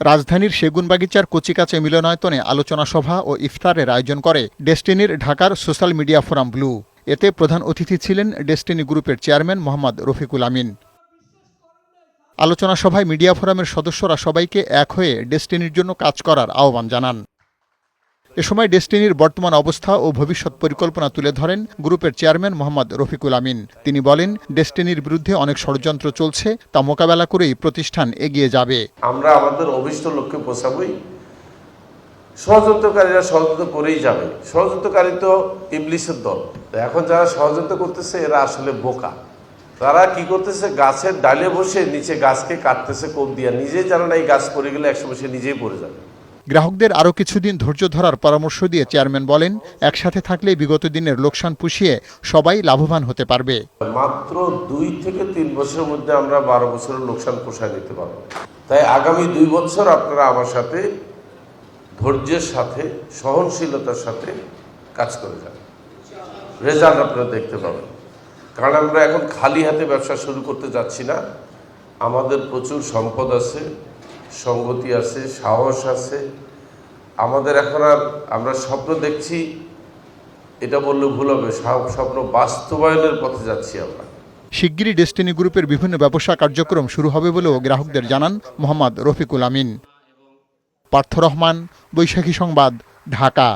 রাজধানীর সেগুনবাগিচার কচিকাচে মিলনায়তনে আলোচনা সভা ও ইফতারের আয়োজন করে ডেস্টিনির ঢাকার সোশ্যাল মিডিয়া ফোরাম ব্লু। এতে প্রধান অতিথি ছিলেন ডেস্টিনি গ্রুপের চেয়ারম্যান মোহাম্মদ রফিকুল আমিন। আলোচনা সভায় মিডিয়া ফোরামের সদস্যরা সবাইকে এক হয়ে ডেস্টিনির জন্য কাজ করার আহ্বান জানান। এ সময় ডেস্টিনির বর্তমান অবস্থা ও ভবিষ্যৎ পরিকল্পনা তুলে ধরেন গ্রুপের চেয়ারম্যান মোহাম্মদ রফিকুল আমিন। তিনি বলেন, ডেস্টিনির বিরুদ্ধে অনেক ষড়যন্ত্র চলছে, তা মোকাবেলা করেই প্রতিষ্ঠান এগিয়ে যাবে। আমরা আমাদের অভিষ্ট লক্ষ্যে পৌঁছাবই। ষড়যন্ত্রকারীরা ষড়যন্ত্র করেই যাবে। ষড়যন্ত্রকারী তো ইবলিশের দল। এখন যারা ষড়যন্ত্র করতেছে, এরা আসলে বোকা। তারা কি করতেছে? গাছের ডালে বসে নিচে গাছকে কাটতেছে কোপ দিয়া? নিজেই জানে না এই গাছ পড়ে গেলে একসময় সে নিজেই পড়ে যাবে। গ্রাহকদের আরও কিছুদিন ধৈর্য ধরার পরামর্শ দিয়ে চেয়ারম্যান বলেন, একসাথে থাকলে বিগত দিনের লোকসান পুষিয়ে সবাই লাভবান হতে পারবে। মাত্র দুই থেকে তিন বছরের মধ্যে আমরা বারো বছরের লোকসান পোষায় নিতে পারব। তাই আগামী দুই বছর আপনারা আমার সাথে ধৈর্যের সাথে, সহনশীলতার সাথে কাজ করে যান। রেজাল্ট আপনারা দেখতে পাবেন। কারণ আমরা এখন খালি হাতে ব্যবসা শুরু করতে যাচ্ছি না। আমাদের প্রচুর সম্পদ আছে। সঙ্গতি আছে, সাহস আছে। আমাদের এখন আর আমরা স্বপ্ন দেখছি, এটা বললে ভুল হবে সব স্বপ্ন বাস্তবায়নের পথে যাচ্ছি আমরা। শিগগিরই ডেস্টিনি গ্রুপের বিভিন্ন ব্যবসা কার্যক্রম শুরু হবে বলেও গ্রাহকদের জানান মোহাম্মদ রফিকুল আমিন। পার্থ রহমান, বৈশাখী সংবাদ, ঢাকা।